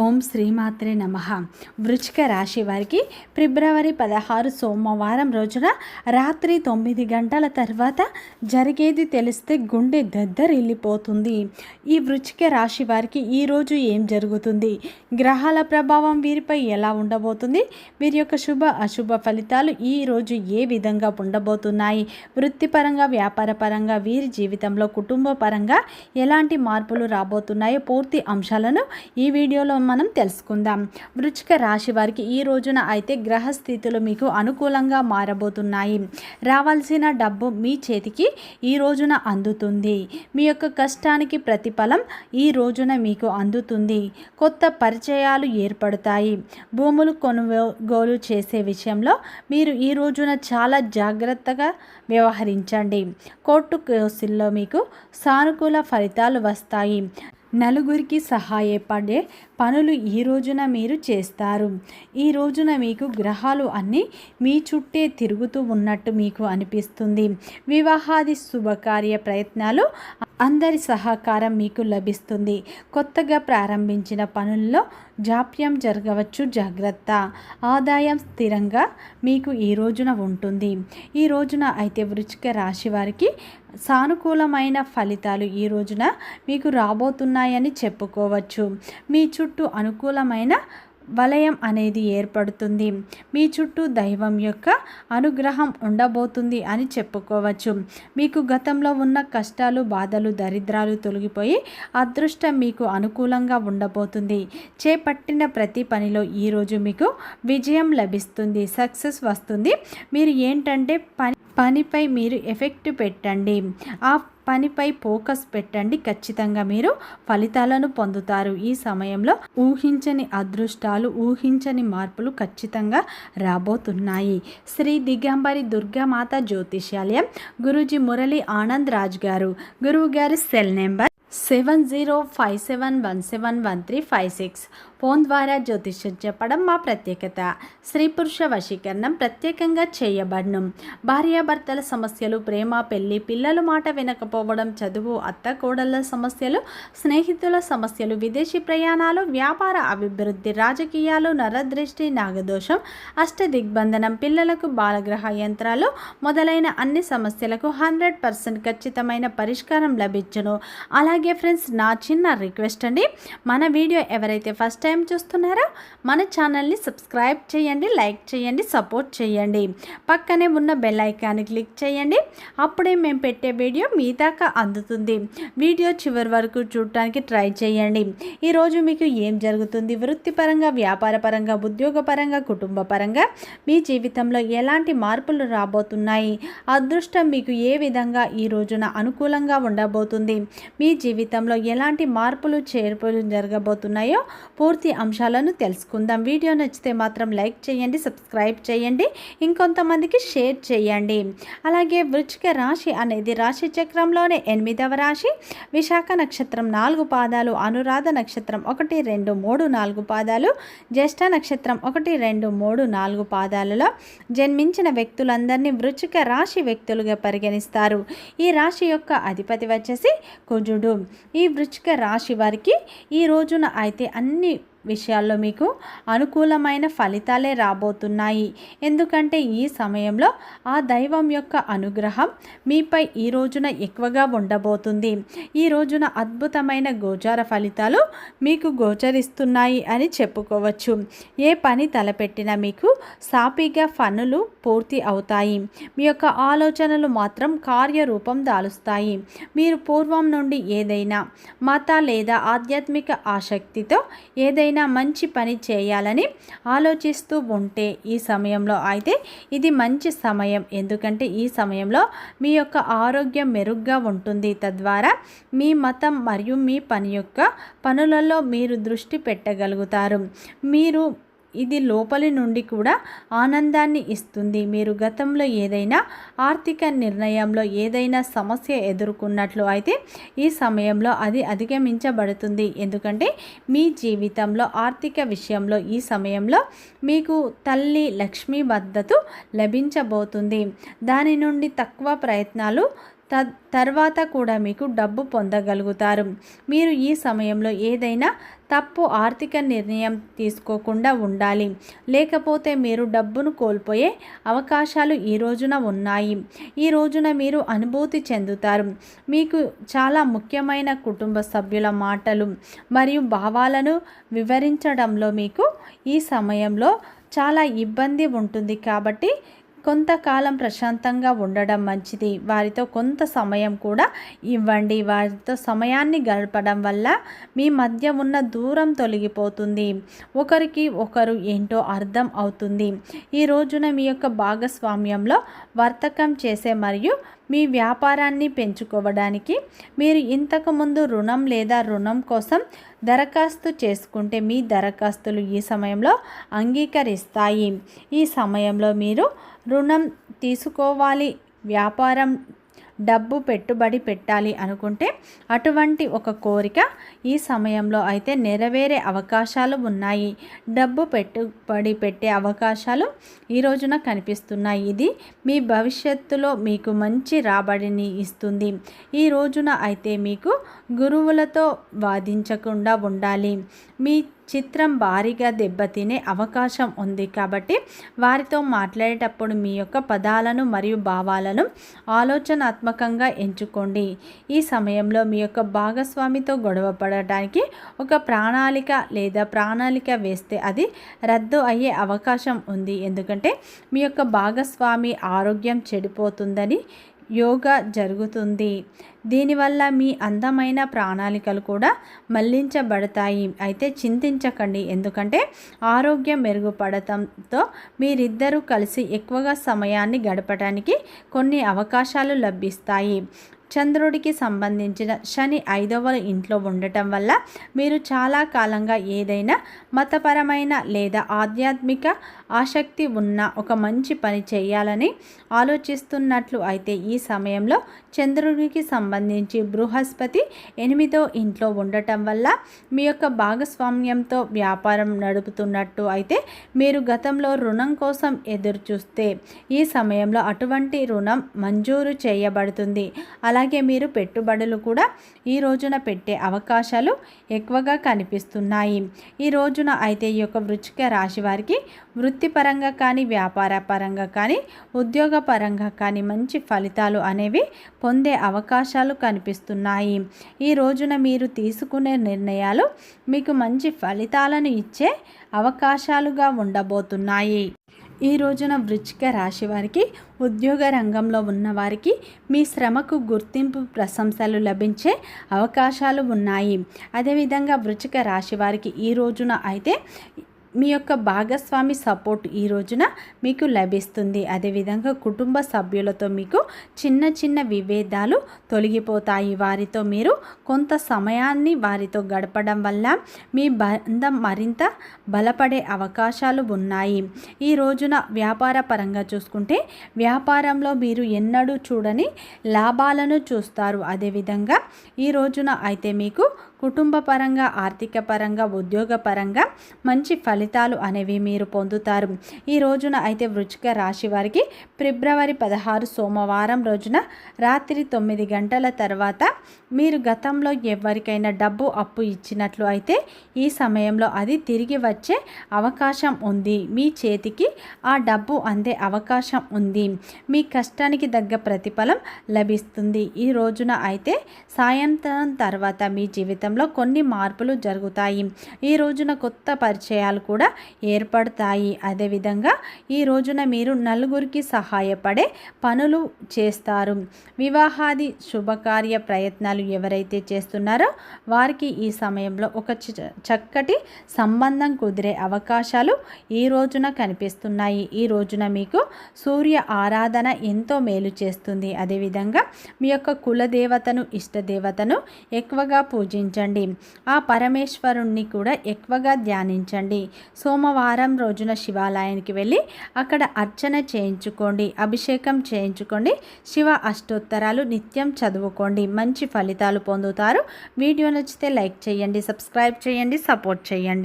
ఓం శ్రీమాత్రే నమ. వృచ్చిక రాశి వారికి ఫిబ్రవరి పదహారు సోమవారం రోజున రాత్రి తొమ్మిది గంటల తర్వాత జరిగేది తెలిస్తే గుండె దద్దరిల్లిపోతుంది. ఈ వృచ్చిక రాశి వారికి ఈరోజు ఏం జరుగుతుంది? గ్రహాల ప్రభావం వీరిపై ఎలా ఉండబోతుంది? వీరి యొక్క శుభ అశుభ ఫలితాలు ఈ రోజు ఏ విధంగా ఉండబోతున్నాయి? వృత్తిపరంగా వ్యాపారపరంగా వీరి జీవితంలో కుటుంబ పరంగా ఎలాంటి మార్పులు రాబోతున్నాయో పూర్తి అంశాలను ఈ వీడియోలో మనం తెలుసుకుందాం. వృచ్చిక రాశి వారికి ఈ రోజున అయితే గ్రహస్థితులు మీకు అనుకూలంగా మారబోతున్నాయి. రావాల్సిన డబ్బు మీ చేతికి ఈ రోజున అందుతుంది. మీ యొక్క కష్టానికి ప్రతిఫలం ఈ రోజున మీకు అందుతుంది. కొత్త పరిచయాలు ఏర్పడతాయి. భూములు కొనుగోలు చేసే విషయంలో మీరు ఈ రోజున చాలా జాగ్రత్తగా వ్యవహరించండి. కోర్టు కేసుల్లో మీకు సానుకూల ఫలితాలు వస్తాయి. నలుగురికి సహాయపడే పనులు ఈ రోజున మీరు చేస్తారు. ఈ రోజున మీకు గ్రహాలు అన్నీ మీ చుట్టే తిరుగుతూ ఉన్నట్టు మీకు అనిపిస్తుంది. వివాహాది శుభకార్య ప్రయత్నాలు అందరి సహకారం మీకు లభిస్తుంది. కొత్తగా ప్రారంభించిన పనుల్లో జాప్యం జరగవచ్చు. జాగ్రత్త. ఆదాయం స్థిరంగా మీకు ఈ రోజున ఉంటుంది. ఈ రోజున అయితే వృచ్చిక రాశి వారికి సానుకూలమైన ఫలితాలు ఈ రోజున మీకు రాబోతున్నాయని చెప్పుకోవచ్చు. మీ చుట్టూ చుట్టూ అనుకూలమైన వలయం అనేది ఏర్పడుతుంది. మీ చుట్టూ దైవం యొక్క అనుగ్రహం ఉండబోతుంది అని చెప్పుకోవచ్చు. మీకు గతంలో ఉన్న కష్టాలు బాధలు దరిద్రాలు తొలగిపోయి అదృష్టం మీకు అనుకూలంగా ఉండబోతుంది. చేపట్టిన ప్రతి పనిలో ఈరోజు మీకు విజయం లభిస్తుంది సక్సెస్ వస్తుంది. మీరు ఏంటంటే పని పనిపై మీరు ఎఫెక్ట్ పెట్టండి. ఆ పనిపై ఫోకస్ పెట్టండి. ఖచ్చితంగా మీరు ఫలితాలను పొందుతారు. ఈ సమయంలో ఊహించని అదృష్టాలు ఊహించని మార్పులు ఖచ్చితంగా రాబోతున్నాయి. శ్రీ దిగంబరి దుర్గామాత జ్యోతిష్యాలయం గురూజీ మురళి ఆనంద్ రాజ్ గారు. గురువు గారి cell number seven zero five seven one seven one three five six phone ద్వారా జ్యోతిష్యం చెప్పడం మా ప్రత్యేకత. స్త్రీ పురుష వశీకరణం ప్రత్యేకంగా చేయబడను. భార్యాభర్తల సమస్యలు ప్రేమ పెళ్ళి పిల్లల మాట వినకపోవడం చదువు అత్త కోడళ్ళ సమస్యలు స్నేహితుల సమస్యలు విదేశీ ప్రయాణాలు వ్యాపార అభివృద్ధి రాజకీయాలు నరదృష్టి నాగదోషం అష్ట దిగ్బంధనం పిల్లలకు బాలగ్రహ యంత్రాలు మొదలైన అన్ని సమస్యలకు హండ్రెడ్ పర్సెంట్ ఖచ్చితమైన పరిష్కారం లభించును. అలాగే ఫ్రెండ్స్ నా చిన్న రిక్వెస్ట్ అండి. మన వీడియో ఎవరైతే ఫస్ట్ టైం చూస్తున్నారో మన ఛానల్ని సబ్స్క్రైబ్ చేయండి లైక్ చేయండి సపోర్ట్ చేయండి. పక్కనే ఉన్న బెల్ ఐకాన్ని క్లిక్ చేయండి. అప్పుడే మేము పెట్టే వీడియో మీ దాకా అందుతుంది. వీడియో చివరి వరకు చూడటానికి ట్రై చేయండి. ఈరోజు మీకు ఏం జరుగుతుంది? వృత్తిపరంగా వ్యాపారపరంగా ఉద్యోగపరంగా కుటుంబ పరంగా మీ జీవితంలో ఎలాంటి మార్పులు రాబోతున్నాయి? అదృష్టం మీకు ఏ విధంగా ఈ రోజున అనుకూలంగా ఉండబోతుంది? మీ జీవితంలో ఎలాంటి మార్పులు చేర్పులు జరగబోతున్నాయో పూర్తి అంశాలను తెలుసుకుందాం. వీడియో నచ్చితే మాత్రం లైక్ చేయండి సబ్స్క్రైబ్ చేయండి ఇంకొంతమందికి షేర్ చేయండి. అలాగే వృచ్చిక రాశి అనేది రాశి చక్రంలోనే ఎనిమిదవ రాశి. విశాఖ నక్షత్రం నాలుగు పాదాలు అనురాధ నక్షత్రం ఒకటి రెండు మూడు నాలుగు పాదాలు జ్యేష్ఠ నక్షత్రం ఒకటి రెండు మూడు నాలుగు పాదాలలో జన్మించిన వ్యక్తులందరినీ వృచ్చిక రాశి వ్యక్తులుగా పరిగణిస్తారు. ఈ రాశి యొక్క అధిపతి వచ్చేసి కుజుడు. ఈ వృచ్చిక రాశి వారికి ఈ రోజున అయితే అన్ని విషయాల్లో మీకు అనుకూలమైన ఫలితాలే రాబోతున్నాయి. ఎందుకంటే ఈ సమయంలో ఆ దైవం యొక్క అనుగ్రహం మీపై ఈ రోజున ఎక్కువగా ఉండబోతుంది. ఈ రోజున అద్భుతమైన గోచార ఫలితాలు మీకు గోచరిస్తున్నాయి అని చెప్పుకోవచ్చు. ఏ పని తలపెట్టినా మీకు సాపిగా పనులు పూర్తి అవుతాయి. మీ యొక్క ఆలోచనలు మాత్రం కార్యరూపం దాలుస్తాయి. మీరు పూర్వం నుండి ఏదైనా మత లేదా ఆధ్యాత్మిక ఆసక్తితో ఏదైనా ఏదైనా మంచి పని చేయాలని ఆలోచిస్తూ ఉంటే ఈ సమయంలో అయితే ఇది మంచి సమయం. ఎందుకంటే ఈ సమయంలో మీ యొక్క ఆరోగ్యం మెరుగ్గా ఉంటుంది. తద్వారా మీ మతం మరియు మీ పని యొక్క పనులలో మీరు దృష్టి పెట్టగలుగుతారు. మీరు ఇది లోపలి నుండి కూడా ఆనందాన్ని ఇస్తుంది. మీరు గతంలో ఏదైనా ఆర్థిక నిర్ణయంలో ఏదైనా సమస్య ఎదుర్కొన్నట్లు అయితే ఈ సమయంలో అది అధిగమించబడుతుంది. ఎందుకంటే మీ జీవితంలో ఆర్థిక విషయంలో ఈ సమయంలో మీకు తల్లి లక్ష్మీ మద్దతు లభించబోతుంది. దాని నుండి తక్కువ ప్రయత్నాలు తర్వాత కూడా మీకు డబ్బు పొందగలుగుతారు. మీరు ఈ సమయంలో ఏదైనా తప్పు ఆర్థిక నిర్ణయం తీసుకోకుండా ఉండాలి. లేకపోతే మీరు డబ్బును కోల్పోయే అవకాశాలు ఈ రోజున ఉన్నాయి. ఈ రోజున మీరు అనుభూతి చెందుతారు. మీకు చాలా ముఖ్యమైన కుటుంబ సభ్యుల మాటలు మరియు భావాలను వివరించడంలో మీకు ఈ సమయంలో చాలా ఇబ్బంది ఉంటుంది కాబట్టి కొంతకాలం ప్రశాంతంగా ఉండడం మంచిది. వారితో కొంత సమయం కూడా ఇవ్వండి. వారితో సమయాన్ని గడపడం వల్ల మీ మధ్య ఉన్న దూరం తొలగిపోతుంది. ఒకరికి ఒకరు ఏంటో అర్థం అవుతుంది. ఈ రోజున మీ యొక్క భాగస్వామ్యంలో వర్తకం చేసే మరియు మీ వ్యాపారాన్ని పెంచుకోవడానికి మీరు ఇంతకుముందు రుణం లేదా రుణం కోసం దరఖాస్తు చేసుకుంటే మీ దరఖాస్తులు ఈ సమయంలో అంగీకరిస్తాయి. ఈ సమయంలో మీరు రుణం తీసుకోవాలి. వ్యాపారం డబ్బు పెట్టుబడి పెట్టాలి అనుకుంటే అటువంటి ఒక కోరిక ఈ సమయంలో అయితే నెరవేరే అవకాశాలు ఉన్నాయి. డబ్బు పెట్టుబడి పెట్టే అవకాశాలు ఈ రోజున కనిపిస్తున్నాయి. ఇది మీ భవిష్యత్తులో మీకు మంచి రాబడిని ఇస్తుంది. ఈ రోజున అయితే మీకు గురువులతో వాదించకుండా ఉండాలి. మీ చిత్రం భారీగా దెబ్బతినే అవకాశం ఉంది కాబట్టి వారితో మాట్లాడేటప్పుడు మీ యొక్క పదాలను మరియు భావాలను ఆలోచనాత్మకంగా ఎంచుకోండి. ఈ సమయంలో మీ యొక్క భాగస్వామితో గొడవ పడటానికి ఒక ప్రణాళిక లేదా ప్రణాళిక వేస్తే అది రద్దు అయ్యే అవకాశం ఉంది. ఎందుకంటే మీ యొక్క భాగస్వామి ఆరోగ్యం చెడిపోతుందని యోగా జరుగుతుంది. దీనివల్ల మీ అందమైన ప్రణాళికలు కూడా మళ్ళించబడతాయి. అయితే చింతించకండి. ఎందుకంటే ఆరోగ్యం మెరుగుపడటంతో మీరిద్దరూ కలిసి ఎక్కువగా సమయాన్ని గడపడానికి కొన్ని అవకాశాలు లభిస్తాయి. చంద్రుడికి సంబంధించిన శని ఐదవ ఇంట్లో ఉండటం వల్ల మీరు చాలా కాలంగా ఏదైనా మతపరమైన లేదా ఆధ్యాత్మిక ఆసక్తి ఉన్న ఒక మంచి పని చేయాలని ఆలోచిస్తున్నట్లు అయితే ఈ సమయంలో చంద్రుడికి సంబంధించి బృహస్పతి ఎనిమిదో ఇంట్లో ఉండటం వల్ల మీ యొక్క భాగస్వామ్యంతో వ్యాపారం నడుపుతున్నట్టు అయితే మీరు గతంలో రుణం కోసం ఎదురు చూస్తే ఈ సమయంలో అటువంటి రుణం మంజూరు చేయబడుతుంది. అలా అలాగే మీరు పెట్టుబడులు కూడా ఈ రోజున పెట్టే అవకాశాలు ఎక్కువగా కనిపిస్తున్నాయి. ఈ రోజున అయితే ఈ యొక్క వృచ్చిక రాశి వారికి వృత్తిపరంగా కానీ వ్యాపార పరంగా కానీ ఉద్యోగ పరంగా కానీ మంచి ఫలితాలు అనేవి పొందే అవకాశాలు కనిపిస్తున్నాయి. ఈ రోజున మీరు తీసుకునే నిర్ణయాలు మీకు మంచి ఫలితాలను ఇచ్చే అవకాశాలుగా ఉండబోతున్నాయి. ఈ రోజున వృచ్చిక రాశి వారికి ఉద్యోగ రంగంలో ఉన్నవారికి మీ శ్రమకు గుర్తింపు ప్రశంసలు లభించే అవకాశాలు ఉన్నాయి. అదేవిధంగా వృచ్చిక రాశి వారికి ఈ రోజున అయితే మీ యొక్క భాగస్వామి సపోర్ట్ ఈ రోజున మీకు లభిస్తుంది. అదేవిధంగా కుటుంబ సభ్యులతో మీకు చిన్న చిన్న విభేదాలు తొలగిపోతాయి. వారితో మీరు కొంత సమయాన్ని వారితో గడపడం వల్ల మీ బంధం మరింత బలపడే అవకాశాలు ఉన్నాయి. ఈ రోజున వ్యాపార పరంగా చూసుకుంటే వ్యాపారంలో మీరు ఎన్నడూ చూడని లాభాలను చూస్తారు. అదేవిధంగా ఈ రోజున అయితే మీకు కుటుంబ పరంగా ఆర్థిక పరంగా ఉద్యోగ పరంగా మంచి ఫలితాలు అనేవి మీరు పొందుతారు. ఈ రోజున అయితే వృచ్చిక రాశి వారికి ఫిబ్రవరి పదహారు సోమవారం రోజున రాత్రి తొమ్మిది గంటల తర్వాత మీరు గతంలో ఎవరికైనా డబ్బు అప్పు ఇచ్చినట్లు అయితే ఈ సమయంలో అది తిరిగి వచ్చే అవకాశం ఉంది. మీ చేతికి ఆ డబ్బు అందే అవకాశం ఉంది. మీ కష్టానికి తగ్గ ప్రతిఫలం లభిస్తుంది. ఈ రోజున అయితే సాయంత్రం తర్వాత మీ జీవితం జీవితంలో కొన్ని మార్పులు జరుగుతాయి. ఈ రోజున కొత్త పరిచయాలు కూడా ఏర్పడతాయి. అదేవిధంగా ఈ రోజున మీరు నలుగురికి సహాయపడే పనులు చేస్తారు. వివాహాది శుభకార్య ప్రయత్నాలు ఎవరైతే చేస్తున్నారో వారికి ఈ సమయంలో ఒక చక్కటి సంబంధం కుదిరే అవకాశాలు ఈ రోజున కనిపిస్తున్నాయి. ఈ రోజున మీకు సూర్య ఆరాధన ఎంతో మేలు చేస్తుంది. అదేవిధంగా మీ యొక్క కులదేవతను ఇష్టదేవతను ఎక్కువగా పూజించండి. ధ్యానించండి. ఆ పరమేశ్వరుణ్ణి కూడా ఎక్కువగా ధ్యానించండి. సోమవారం రోజున శివాలయానికి వెళ్ళి అక్కడ అర్చన చేయించుకోండి అభిషేకం చేయించుకోండి శివ అష్టోత్తరాలు నిత్యం చదువుకోండి. మంచి ఫలితాలు పొందుతారు. వీడియో నచ్చితే లైక్ చేయండి సబ్స్క్రైబ్ చేయండి సపోర్ట్ చేయండి.